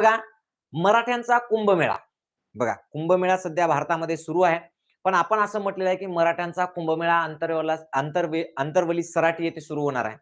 बघा मराठ्यांचा कुंभमेळा. बघा कुंभमेळा सध्या भारतामध्ये सुरू आहे. पण आपण असं म्हटलेलं आहे की मराठ्यांचा कुंभमेळा अंतरवला अंतरवे अंतरवली सराठी येथे सुरू होणार आहे.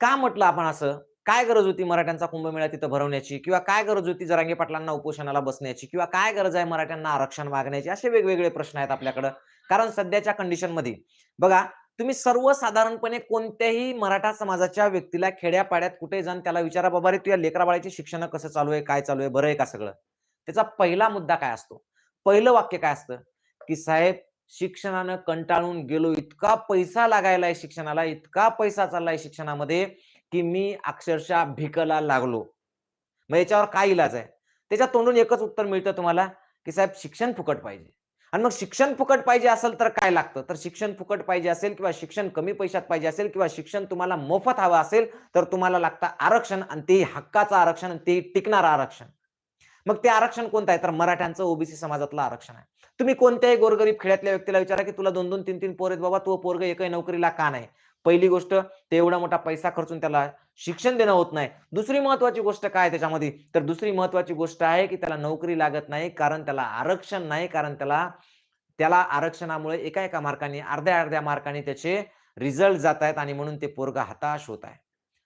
का म्हटलं आपण असं? काय गरज होती मराठ्यांचा कुंभमेळा तिथं भरवण्याची? किंवा काय गरज होती जरांगे पाटलांना उपोषणाला बसण्याची? किंवा काय गरज आहे मराठ्यांना आरक्षण मागण्याची? असे वेगवेगळे प्रश्न आहेत आपल्याकडं. कारण सध्याच्या कंडिशनमध्ये बघा तुम्ही सर्वसाधारणपणे कोणत्याही मराठा समाजाच्या व्यक्तीला खेड्यापाड्यात कुठे जाऊन त्याला विचारा बाबा रे तुझ्या लेकराबाळाची शिक्षण कसं चालू आहे? काय चालू आहे? बरं आहे का सगळं? त्याचा पहिला मुद्दा काय असतो? पहिलं वाक्य काय असतं? की साहेब शिक्षणानं कंटाळून गेलो इतका पैसा लागायलाय शिक्षणाला इतका पैसा चाललाय शिक्षणामध्ये की मी अक्षरशः भिकला लागलो. मग याच्यावर काय इलाज आहे? त्याच्या तोंडून एकच उत्तर मिळतं तुम्हाला की साहेब शिक्षण फुकट पाहिजे. आणि मग शिक्षण फुकट पाहिजे असेल तर काय लागतं? तर शिक्षण फुकट पाहिजे असेल किंवा शिक्षण कमी पैशात पाहिजे असेल किंवा शिक्षण तुम्हाला मोफत हवं असेल तर तुम्हाला लागतं आरक्षण आणि ते हक्काचं आरक्षण आणि ते टिकणारं आरक्षण. मग ते आरक्षण कोणतं आहे? तर मराठ्यांचं ओबीसी समाजातलं आरक्षण आहे. तुम्ही कोणत्याही गोरगरीब खेड्यातल्या व्यक्तीला विचारा की तुला दोन दोन तीन तीन पोर आहेत बाबा तो पोरग एकही नोकरीला का नाही? पहिली गोष्ट ते एवढा मोठा पैसा खर्चून त्याला शिक्षण देणं होत नाही. दुसरी महत्वाची गोष्ट काय त्याच्यामध्ये? तर दुसरी महत्वाची गोष्ट आहे की त्याला नोकरी लागत नाही कारण त्याला आरक्षण नाही कारण त्याला त्याला आरक्षणामुळे एका एका मार्काने अर्ध्या अर्ध्या मार्काने त्याचे रिझल्ट जात आहेत आणि म्हणून ते पोरग हताश होत आहे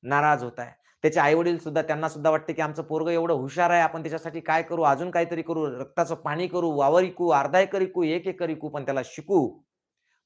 नाराज होत आहे. त्याचे आई वडील सुद्धा त्यांना सुद्धा वाटते की आमचं पोरग एवढं हुशार आहे आपण त्याच्यासाठी काय करू? अजून काहीतरी करू? रक्ताचं पाणी करू? वावर इकू अर्धा एकर इकू एक एकर इकू पण त्याला शिकू?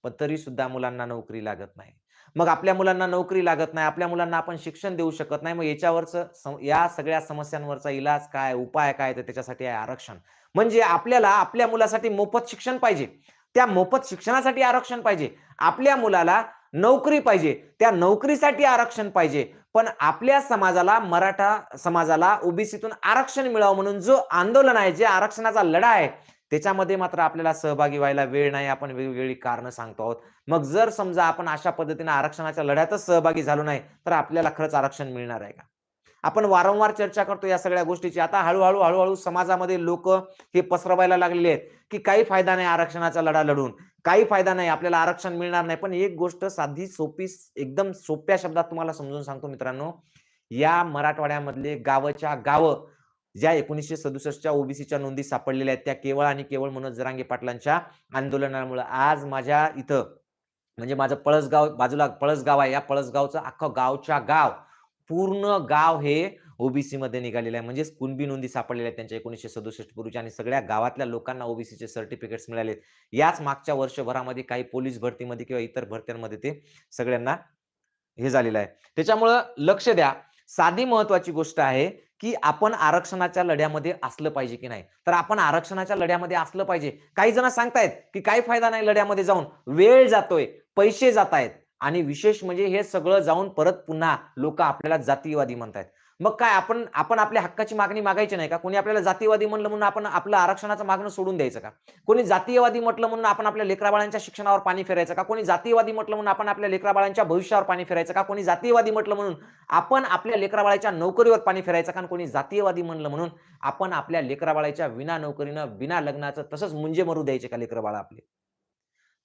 पण तरी सुद्धा मुलांना नोकरी लागत नाही. मग आपल्या मुलांना नोकरी लागत नाही आपल्या मुलांना आपण शिक्षण देऊ शकत नाही मग याच्यावरच या सगळ्या समस्यांवरचा इलाज काय उपाय काय तर त्याच्यासाठी आहे आरक्षण. म्हणजे आपल्याला आपल्या मुलासाठी मोफत शिक्षण पाहिजे. त्या मोफत शिक्षणासाठी आरक्षण पाहिजे. आपल्या मुलाला नोकरी पाहिजे. त्या नोकरीसाठी आरक्षण पाहिजे. पण आपल्या समाजाला मराठा समाजाला ओबीसीतून आरक्षण मिळावं म्हणून जो आंदोलन आहे जे आरक्षणाचा लढा आहे त्याच्यामध्ये मात्र आपल्याला सहभागी व्हायला वेळ नाही आपण वेगवेगळी कारणं सांगतो आहोत. मग जर समजा आपण अशा पद्धतीने आरक्षणाच्या लढ्यातच सहभागी झालो नाही तर आपल्याला खरंच आरक्षण मिळणार आहे का? आपण वारंवार चर्चा करतो या सगळ्या गोष्टीची. आता हळूहळू हळूहळू समाजामध्ये लोक हे पसरवायला लागलेले आहेत की काही फायदा नाही आरक्षणाचा लढा लढून. काही फायदा नाही आपल्याला आरक्षण मिळणार नाही. पण एक गोष्ट साधी सोपी एकदम सोप्या शब्दात तुम्हाला समजून सांगतो मित्रांनो. या मराठवाड्यामधले गावच्या गाव ज्या एकोणीसशे सदुसष्टच्या ओबीसीच्या नोंदी सापडलेल्या आहेत त्या केवळ आणि केवळ मनोज जरांगे पाटलांच्या आंदोलनामुळे. आज माझ्या इथं म्हणजे माझं पळसगाव बाजूला पळसगाव आहे. या पळसगावचं अख्खं गावच्या गाव पूर्ण गाव हे ओबीसी मध्ये निघालेलं आहे. म्हणजेच कुणबी नोंदी सापडलेल्या आहेत त्यांच्या एकोणीसशे सदुसष्ट पूर्वीच्या आणि सगळ्या गावातल्या लोकांना ओबीसीचे सर्टिफिकेट्स मिळाले याच मागच्या वर्षभरामध्ये काही पोलीस भरतीमध्ये किंवा इतर भरत्यांमध्ये ते सगळ्यांना हे झालेलं आहे. त्याच्यामुळं लक्ष द्या. साधी महत्वाची गोष्ट आहे की आपण आरक्षणाच्या लढ्यामध्ये असलं पाहिजे की नाही? तर आपण आरक्षणाच्या लढ्यामध्ये असलं पाहिजे. काही जण सांगतायत की काही फायदा नाही लढ्यामध्ये जाऊन. वेळ जातोय पैसे जात आहेत आणि विशेष म्हणजे हे सगळं जाऊन परत पुन्हा लोक आपल्याला जातीयवादी म्हणतायत. मग काय आपण आपण आपल्या हक्काची मागणी मागायची नाही का? कोणी आपल्याला जातीयवादी म्हणलं म्हणून आपण आपलं आरक्षणाचं मागणं सोडून द्यायचं का? कोणी जातीयवादी म्हटलं म्हणून आपण आपल्या लेकराबाळांच्या शिक्षणावर पाणी फिरायचं का? कोणी जातीयवादी म्हटलं म्हणून आपण आपल्या लेकराबाळांच्या भविष्यावर पाणी फिरायचं का? कोणी जातीयवादी म्हटलं म्हणून आपण आपल्या लेकराबाळाच्या नोकरीवर पाणी फिरायचं का? कोणी जातीयवादी म्हणलं म्हणून आपण आपल्या लेकराबाळाच्या विना नोकरीनं विना लग्नाचं तसंच मुंजे मरू द्यायचे का लेकरबाळा आपले?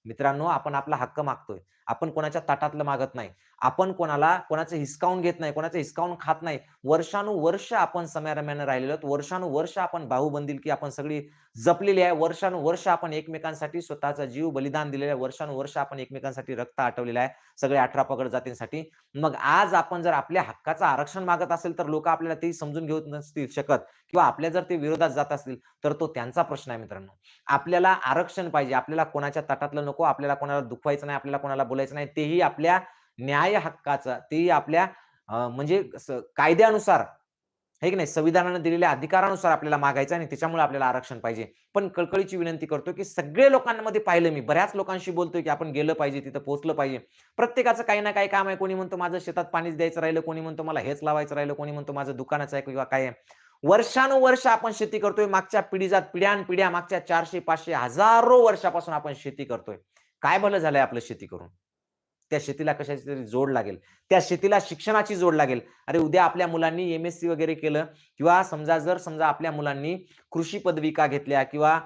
मित्रांनो आपण आपला हक्क मागतोय. आपण कोणाच्या ताटातलं मागत नाही. आपण कोणाला कोणाचं हिसकावून घेत नाही कोणाचं हिसकावून खात नाही वर्षानुवर्ष आपण समयारम्यानं राहिलेलो आहोत वर्षानुवर्ष आपण बाहुबंदिल की आपण सगळी जपलेली आहे वर्षानुवर्ष आपण एकमेकांसाठी स्वतःचा जीव बलिदान दिलेलं आहे वर्षानुवर्ष आपण एकमेकांसाठी रक्त आटवलेलं आहे सगळे अठरा पगड जातींसाठी. मग आज आपण जर आपल्या हक्काचं आरक्षण मागत असेल तर लोक आपल्याला ते समजून घेऊ नसतील शकत किंवा आपल्या जर ते विरोधात जात असतील तर तो त्यांचा प्रश्न आहे मित्रांनो. आपल्याला आरक्षण पाहिजे आपल्याला कोणाच्या तटातलं नको आपल्याला कोणाला दुखवायचं नाही आपल्याला कोणाला बोलायचं नाही तेही आपल्या न्याय हक्काचा ते आपल्या म्हणजे कायद्यानुसार हे की नाही संविधानानं दिलेल्या अधिकारानुसार आपल्याला मागायचं आणि त्याच्यामुळे आपल्याला आरक्षण पाहिजे. पण कळकळीची विनंती करतो की सगळे लोकांमध्ये पाहिलं मी बऱ्याच लोकांशी बोलतोय की आपण गेलं पाहिजे तिथं पोहोचलं पाहिजे. प्रत्येकाचं काही ना काही काम आहे कोणी म्हणतो माझं शेतात पाणीच द्यायचं राहिलं कोणी म्हणतो मला हेच लावायचं राहिलं कोणी म्हणतो माझं दुकानाचं आहे किंवा काय आहे. वर्षानुवर्ष आपण शेती करतोय मागच्या पिढीजात पिढ्यान पिढ्या मागच्या चारशे पाचशे हजारो वर्षापासून आपण शेती करतोय. काय भलं झालंय आपलं शेती करून? त्या शेतीला कशाची तरी जोड लागेल. त्या शेतीला शिक्षणाची जोड लागेल. अरे उद्या आपल्या मुलांनी एम एस सी वगैरे केलं किंवा समजा जर समजा आपल्या मुलांनी कृषी पदविका घेतल्या किंवा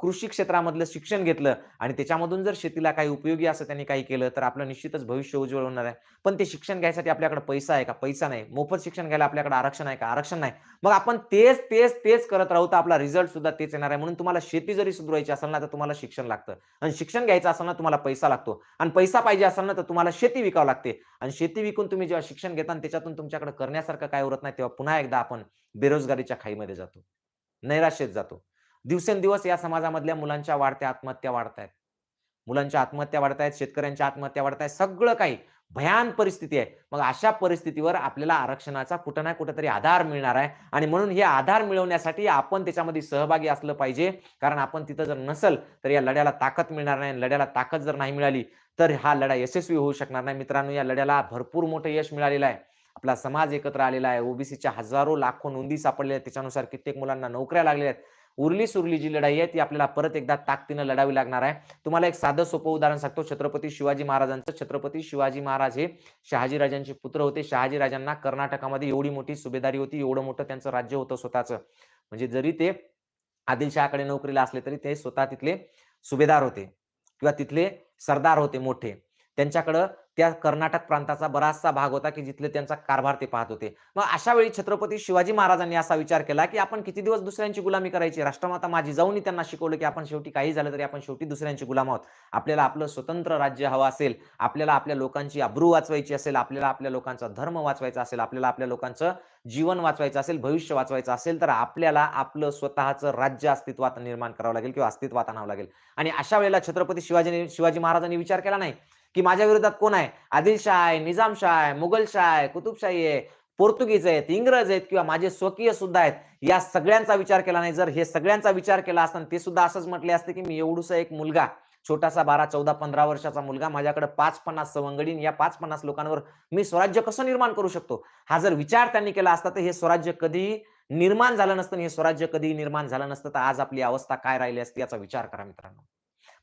कृषी क्षेत्रामधलं शिक्षण घेतलं आणि त्याच्यामधून जर शेतीला काही उपयोगी असं त्यांनी काही केलं, तर आपलं निश्चितच भविष्य उज्ज्वल होणार आहे. पण ते शिक्षण घ्यायसाठी आपल्याकडे पैसा आहे का? पैसा नाही. मोफत शिक्षण घ्यायला आपल्याकडे आरक्षण आहे का? आरक्षण नाही. मग आपण तेच, तेच, तेच करत राहू तर आपला रिझल्ट सुद्धा तेच येणार आहे. म्हणून तुम्हाला शेती जरी सुधारायची असेल ना, तर तुम्हाला शिक्षण लागतं आणि शिक्षण घ्यायचं असेल ना, तुम्हाला पैसा लागतो आणि पैसा पाहिजे असेल ना, तर तुम्हाला शेती विकावं लागते आणि शेती विकून तुम्ही जेव्हा शिक्षण घेता त्याच्यातून तुमच्याकडे करण्यासारखं काय उरत नाही, तेव्हा पुन्हा एकदा आपण बेरोजगारीच्या खाईमध्ये जातो. नैराश्यत जातो. दिवसेंदिवस या समाजामधल्या मुलांच्या वाढत्या आत्महत्या वाढतायत. मुलांच्या आत्महत्या वाढतायत, शेतकऱ्यांच्या आत्महत्या वाढतायत, सगळं काही भयान परिस्थिती आहे. मग अशा परिस्थितीवर आपल्याला आरक्षणाचा कुठं ना कुठंतरी आधार मिळणार आहे आणि म्हणून हे आधार मिळवण्यासाठी आपण त्याच्यामध्ये सहभागी असलं पाहिजे. कारण आपण तिथं जर नसेल, तर या लढ्याला ताकद मिळणार नाही. लढ्याला ताकद जर नाही मिळाली, तर हा लढा यशस्वी होऊ शकणार नाही. मित्रांनो, या लढ्याला भरपूर मोठं यश मिळालेलं आहे. आपला समाज एकत्र आलेला आहे. ओबीसीच्या हजारो, लाखो नोंदी सापडलेल्या आहेत. त्याच्यानुसार कित्येक मुलांना नोकऱ्या लागलेल्या आहेत. उरली-सुरली जी लढाई आहे, ती आपल्याला परत एकदा ताकदीनं लढावी लागणार आहे. तुम्हाला एक साधं सोपं उदाहरण सांगतो. छत्रपती शिवाजी महाराजांचं. छत्रपती शिवाजी महाराज हे शहाजीराजांचे पुत्र होते. शहाजीराजांना कर्नाटकामध्ये एवढी मोठी सुभेदारी होती, एवढं मोठं त्यांचं राज्य होतं स्वतःचं. म्हणजे जरी ते आदिलशहाकडे नोकरीला असले, तरी ते स्वतः तिथले सुभेदार होते किंवा तिथले सरदार होते मोठे. त्यांच्याकडं त्या कर्नाटक प्रांताचा बराचसा भाग होता, की जिथले त्यांचा कारभार ते पाहत होते. मग अशा वेळी छत्रपती शिवाजी महाराजांनी असा विचार केला, की आपण किती दिवस दुसऱ्यांची गुलामी करायची? राष्ट्रमाता माझी जाऊनही त्यांना शिकवलं, की आपण शेवटी काही झालं तरी आपण शेवटी दुसऱ्यांची गुलाम आहोत. आपल्याला आपलं स्वतंत्र राज्य हवं असेल, आपल्याला आपल्या लोकांची अब्रू वाचवायची असेल, आपल्याला आपल्या लोकांचा धर्म वाचवायचा असेल, आपल्याला आपल्या लोकांचं जीवन वाचवायचं असेल, भविष्य वाचवायचं असेल, तर आपल्याला आपलं स्वतःचं राज्य अस्तित्वात निर्माण करावं लागेल किंवा अस्तित्वात आणावं लागेल. आणि अशा वेळेला छत्रपती शिवाजी शिवाजी महाराजांनी विचार केला नाही, की माझ्या विरोधात कोण आहे? आदिलशाह आहे, निजामशाह आहे, मुघलशाह आहे, कुतुबशाही आहे, पोर्तुगीज आहेत, इंग्रज आहेत किंवा माझे स्वकीय सुद्धा आहेत. या सगळ्यांचा विचार केला नाही. जर हे सगळ्यांचा विचार केला असता ते सुद्धा असंच म्हटले असते, की मी एवढूसा एक मुलगा, छोटासा 12, 14, 15 वर्षाचा मुलगा, माझ्याकडे पाच पन्नास सवंगडीन या 5-50 लोकांवर मी स्वराज्य कसं निर्माण करू शकतो? हा जर विचार त्यांनी केला असता, तर हे स्वराज्य कधीही निर्माण झालं नसतं हे स्वराज्य कधीही निर्माण झालं नसतं, तर आज आपली अवस्था काय राहिली असती याचा विचार करा मित्रांनो.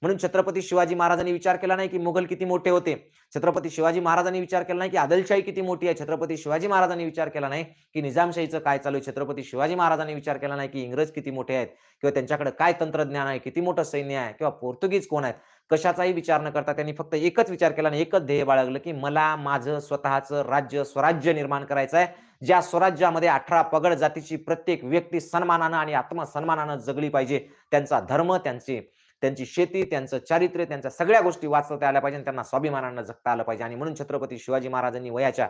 म्हणून छत्रपती शिवाजी महाराजांनी विचार केला नाही, की मुघल किती मोठे होते. छत्रपती शिवाजी महाराजांनी विचार केला नाही, की आदलशाही किती मोठी आहे. छत्रपती शिवाजी महाराजांनी विचार केला नाही, की निजामशाहीचं काय चालू आहे. छत्रपती शिवाजी महाराजांनी विचार केला नाही, की इंग्रज किती मोठे आहेत किंवा त्यांच्याकडे काय तंत्रज्ञान आहे, किती मोठं सैन्य आहे किंवा पोर्तुगीज कोण आहेत. कशाचाही विचार न करता त्यांनी फक्त एकच विचार केला आणि एकच ध्येय बाळगलं, की मला माझं स्वतःचं राज्य, स्वराज्य निर्माण करायचं आहे. ज्या स्वराज्यामध्ये 18 पगड जातीची प्रत्येक व्यक्ती सन्मानानं आणि आत्मसन्मानानं जगली पाहिजे. त्यांचा धर्म, त्यांची त्यांची शेती, त्यांचं चारित्र्य, त्यांच्या सगळ्या गोष्टी वाचवता आल्या पाहिजे त्यांना स्वाभिमानानं जगता आलं पाहिजे आणि म्हणून छत्रपती शिवाजी महाराजांनी वयाच्या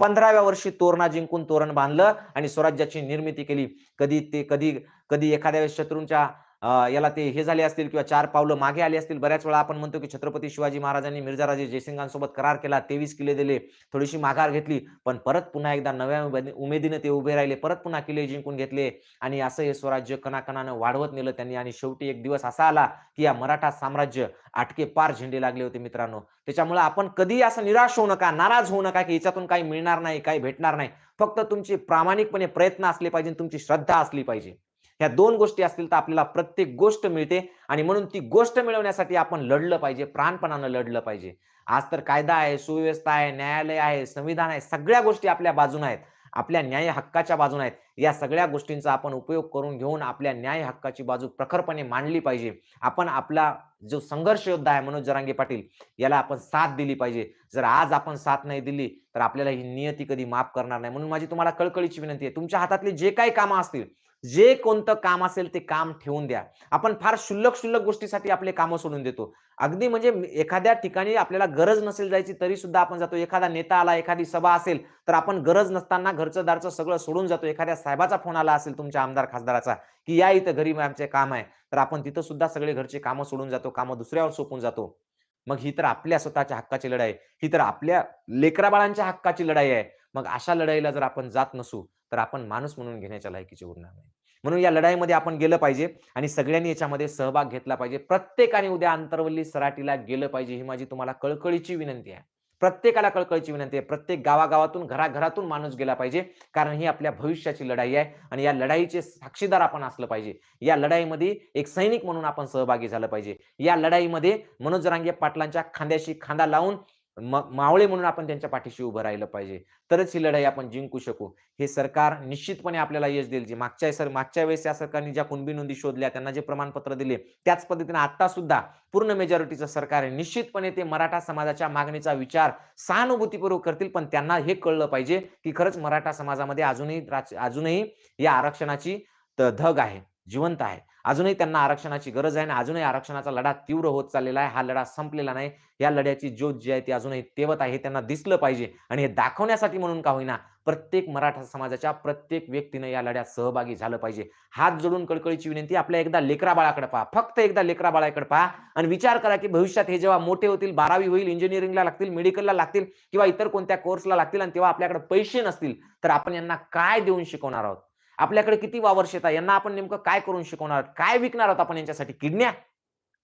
15व्या वर्षी तोरणा जिंकून तोरण बांधलं आणि स्वराज्याची निर्मिती केली. कधी ते कधी कधी एखाद्या वेळेस शत्रूंच्या याला ते हे झाले असतील किंवा चार पावलं मागे आले असतील. बऱ्याच वेळा आपण म्हणतो, की छत्रपती शिवाजी महाराजांनी मिर्झाराजे जयसिंगांसोबत करार केला, 23 किल्ले दिले, थोडीशी माघार घेतली. पण परत पुन्हा एकदा नव्या उमेदीने ते उभे राहिले. परत पुन्हा किल्ले जिंकून घेतले आणि असं हे स्वराज्य कणाकणानं वाढवत नेलं त्यांनी आणि शेवटी एक दिवस असा आला, की या मराठा साम्राज्य आटके पार झेंडे लागले होते मित्रांनो. त्याच्यामुळे आपण कधीही असं निराश होऊ नका, नाराज होऊ नका, की याच्यातून काही मिळणार नाही, काही भेटणार नाही. फक्त तुमचे प्रामाणिकपणे प्रयत्न असले पाहिजे, तुमची श्रद्धा असली पाहिजे. ह्या दोन गोष्टी असतील तर आपल्याला प्रत्येक गोष्ट मिळते आणि म्हणून ती गोष्ट मिळवण्यासाठी आपण लढलं पाहिजे, प्राणपणानं लढलं पाहिजे. आज तर कायदा आहे, सुव्यवस्था आहे, न्यायालय आहे, संविधान आहे, सगळ्या गोष्टी आपल्या बाजून आहेत. आपल्या न्याय हक्काच्या बाजून आहेत. या सगळ्या गोष्टींचा आपण उपयोग करून घेऊन आपल्या न्याय हक्काची बाजू प्रखरपणे मांडली पाहिजे. आपण आपला जो संघर्ष योद्धा आहे मनोज जरांगे पाटील, याला आपण साथ दिली पाहिजे. जर आज आपण साथ नाही दिली, तर आपल्याला ही नियती कधी माफ करणार नाही. म्हणून माझी तुम्हाला कळकळीची विनंती आहे. तुमच्या हातातले जे काही कामं असतील, जे कोणतं काम असेल ते काम ठेवून द्या. आपण फार क्षुल्लक-क्षुल्लक गोष्टीसाठी आपले कामं सोडून देतो. अगदी म्हणजे एखाद्या ठिकाणी आपल्याला गरज नसेल जायची तरी सुद्धा आपण जातो. एखादा नेता आला, एखादी सभा असेल, तर आपण गरज नसताना घरचं-दारचं सगळं सोडून जातो. एखाद्या साहेबाचा फोन आला असेल तुमच्या आमदार, खासदाराचा, की या इथं घरी आमचे काम आहे. तर आपण तिथं सुद्धा सगळे घरचे कामं सोडून जातो. कामं दुसऱ्यावर सोपून जातो. मग ही तर आपल्या स्वतःच्या हक्काची लढाई ही तर आपल्या लेकरा-बाळांच्या हक्काची लढाई आहे. मग अशा लढाईला जर आपण जात नसू, तर आपण माणूस म्हणून घेण्याच्या लायकीचे उरणार नाही. म्हणून या लढाईमध्ये आपण गेलं पाहिजे आणि सगळ्यांनी याच्यामध्ये सहभाग घेतला पाहिजे. प्रत्येकाने उद्या आंतरवल्ली सराटीला गेलं पाहिजे, ही माझी तुम्हाला कळकळीची विनंती आहे. प्रत्येकाला कळकळीची विनंती आहे. प्रत्येक गावागावातून, घराघरातून माणूस गेला पाहिजे. कारण ही आपल्या भविष्याची लढाई आहे आणि या लढाईचे साक्षीदार आपण असलं पाहिजे. या लढाईमध्ये एक सैनिक म्हणून आपण सहभागी झालं पाहिजे. या लढाईमध्ये मनोजरांगे पाटलांच्या खांद्याशी खांदा लावून मावळे म्हणून आपण त्यांच्या पाठीशी उभं राहिलं पाहिजे. तरच ही लढाई आपण जिंकू शकू. हे सरकार निश्चितपणे आपल्याला यश देईल. जे मागच्या सर मागच्या वेळेस या सरकारने ज्या कुणबी नोंदी शोधल्या, त्यांना जे प्रमाणपत्र दिले, त्याच पद्धतीने आता सुद्धा पूर्ण मेजॉरिटीचं सरकार आहे. निश्चितपणे ते मराठा समाजाच्या मागणीचा विचार सहानुभूतीपूर्वक करतील. पण त्यांना हे कळलं पाहिजे, की खरंच मराठा समाजामध्ये अजूनही राज अजूनही या आरक्षणाची धग आहे, जिवंत आहे. अजूनही त्यांना आरक्षणाची गरज आहे आणि अजूनही आरक्षणाचा लढा तीव्र होत चाललेला आहे. हा लढा संपलेला नाही. या लढ्याची ज्योत जी आहे ती अजूनही तेवत आहे. त्यांना दिसलं पाहिजे आणि हे दाखवण्यासाठी म्हणून का होईना प्रत्येक मराठा समाजाच्या प्रत्येक व्यक्तीनं या लढ्यात सहभागी झालं पाहिजे. हात जोडून कळकळीची विनंती आपल्या एकदा लेकरा-बाळाकडे पहा. फक्त एकदा लेकरा-बाळाकडे पहा आणि विचार करा, की भविष्यात हे जेव्हा मोठे होतील, 12वी होईल, इंजिनिअरिंगला लागतील, मेडिकलला लागतील किंवा इतर कोणत्या कोर्सला लागतील आणि तेव्हा आपल्याकडे पैसे नसतील, तर आपण यांना काय देऊन शिकवणार आहोत? आपल्याकडे किती वावर शेत आहे. यांना आपण नेमकं काय करून शिकवणार काय विकणार आहोत आपण यांच्यासाठी? किडन्या?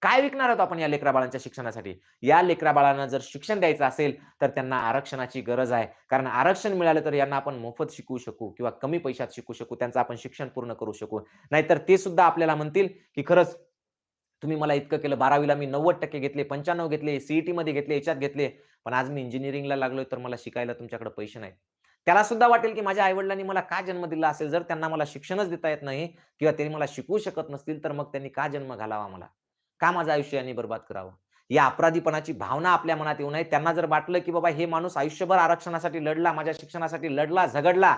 काय विकणार आहोत आपण या लेकरा-बाळांच्या शिक्षणासाठी? या लेकरा-बाळांना जर शिक्षण द्यायचं असेल, तर त्यांना आरक्षणाची गरज आहे. कारण आरक्षण मिळालं तर यांना आपण मोफत शिकवू शकू किंवा कमी पैशात शिकू शकू. त्यांचं आपण शिक्षण पूर्ण करू शकू. नाहीतर ते सुद्धा आपल्याला म्हणतील, की खरंच तुम्ही मला इतकं केलं. 12वीला मी 90% घेतले, 95 घेतले, सीईटी मध्ये घेतले, याच्यात घेतले. पण आज मी इंजिनिअरिंगला लागलोय, तर मला शिकायला तुमच्याकडे पैसे नाहीत. त्याला सुद्धा वाटेल, की माझ्या आईवडिलांनी मला का जन्म दिला असेल? जर त्यांना मला शिक्षणच देता येत नाही किंवा त्यांनी मला शिकवू शकत नसतील, तर मग त्यांनी का जन्म घालावा मला? का माझं आयुष्य यांनी बरबाद करावं? या अपराधीपणाची भावना आपल्या मनात येऊ नये. त्यांना जर वाटलं, की बाबा हे माणूस आयुष्यभर आरक्षणासाठी लढला, माझ्या शिक्षणासाठी लढला, झगडला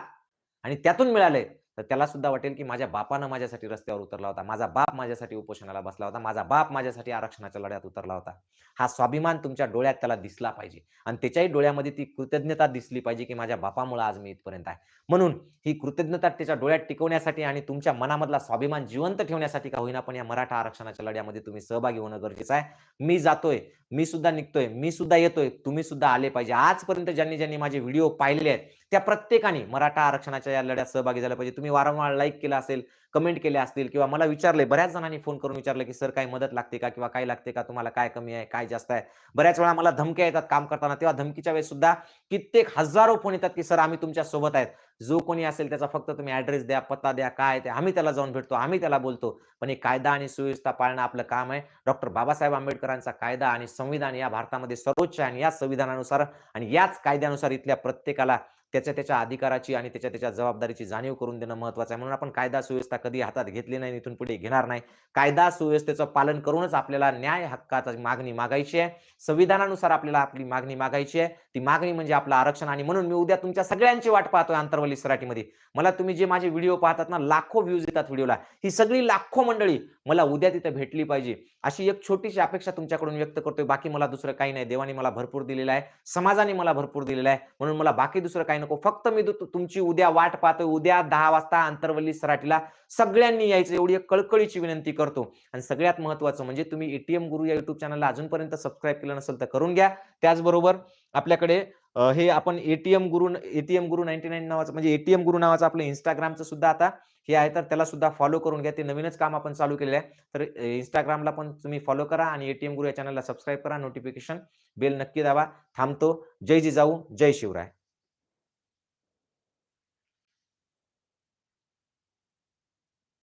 आणि त्यातून मिळालंय, तर त्याला सुद्धा वाटेल, की माझ्या बापानं माझ्यासाठी रस्त्यावर उतरला होता. माझा बाप माझ्यासाठी उपोषणाला बसला होता. माझा बाप माझ्यासाठी आरक्षणाच्या लढ्यात उतरला होता. हा स्वाभिमान तुमच्या डोळ्यात त्याला दिसला पाहिजे आणि त्याच्याही डोळ्यामध्ये ती कृतज्ञता दिसली पाहिजे, की माझ्या बापामुळे आज मी इथपर्यंत आहे. म्हणून ही कृतज्ञता त्याच्या डोळ्यात टिकवण्यासाठी आणि तुमच्या मनामधला स्वाभिमान जिवंत ठेवण्यासाठी का होईना, पण या मराठा आरक्षणाच्या लढ्यामध्ये तुम्ही सहभागी होणं गरजेचं आहे. मी जातोय, मी सुद्धा निघतोय, मी सुद्धा येतोय, तुम्ही सुद्धा आले पाहिजे. आजपर्यंत ज्यांनी, ज्यांनी माझे व्हिडिओ पाहिलेले आहेत, त्या प्रत्येकाने मराठा आरक्षणाच्या या लढ्यात सहभागी झाला पाहिजे. तुम्ही वारंवार लाईक केलं असेल, कमेंट केले असतील किंवा मला विचारले बऱ्याच जणांनी फोन करून विचारलं, की "सर काही मदत लागते का? किंवा काय लागते का? तुम्हाला काय कमी आहे? काय जास्त आहे?" बऱ्याच वेळा मला धमक्या येतात काम करताना. तेव्हा धमकीच्या वेळेस सुद्धा कित्येक हजारो फोन येतात, की "सर आम्ही तुमच्यासोबत आहेत." जो कोणी असेल त्याचा फक्त तुम्ही ऍड्रेस द्या, पत्ता द्या, काय ते आम्ही त्याला जाऊन भेटतो, आम्ही त्याला बोलतो. पण हे कायदा आणि सुव्यवस्था पाळणं आपलं काम आहे. डॉक्टर बाबासाहेब आंबेडकरांचा कायदा आणि संविधान या भारतामध्ये सर्वोच्च आणि या संविधानानुसार आणि याच कायद्यानुसार इथल्या प्रत्येकाला त्याच्या, त्याच्या अधिकाराची आणि त्याच्या, त्याच्या जबाबदारीची जाणीव करून देणं महत्वाचं आहे. म्हणून आपण कायदा सुव्यवस्था कधी हातात घेतली नाही, इथून पुढे घेणार नाही. कायदा सुव्यवस्थेचं पालन करूनच आपल्याला न्याय हक्काची मागणी मागायची आहे. संविधानानुसार आपल्याला आपली मागणी मागायची आहे. ती मागणी म्हणजे आपलं आरक्षण आणि म्हणून मी उद्या तुमच्या सगळ्यांची वाट पाहतोय आंतरवली सराटीमध्ये. मला तुम्ही जे माझे व्हिडिओ पाहतात ना, लाखो व्ह्यूज येतात व्हिडिओला. ही सगळी लाखो मंडळी मला उद्या तिथं भेटली पाहिजे. अशी एक छोटीशी अपेक्षा तुमच्याकडून व्यक्त करतोय. बाकी मला दुसरं काही नाही. देवाने मला भरपूर दिलेलं आहे. समाजाने मला भरपूर दिलेलं आहे. म्हणून मला बाकी दुसरं काही नको. फक्त मी तुमची उद्या वाट पाहतोय. उद्या दहा वाजता आंतरवली सराटीला सगळ्यांनी यायचं एवढी एक कळकळीची विनंती करतो. आणि सगळ्यात महत्वाचं म्हणजे तुम्ही एटीएम गुरु या युट्यूब चॅनलला अजूनपर्यंत सबस्क्राईब केलं नसेल तर करून घ्या. त्याचबरोबर आपल्याकडे हे आपण एटीएम गुरु एटीएम गुरु 99 नावाचं म्हणजे एटीएम गुरु नावाचं आपलं इंस्टाग्रामचं सुद्धा आता हे आहे, तर त्याला सुद्धा फॉलो करून घ्या. ते नवीनच काम आपण चालू केलेलं आहे. तर इंस्टाग्रामला पण तुम्ही फॉलो करा आणि एटीएम गुरु या चॅनलला सबस्क्राईब करा. नोटिफिकेशन बेल नक्की दाबा. थांबतो. जय जिजाऊ, जय शिवराय.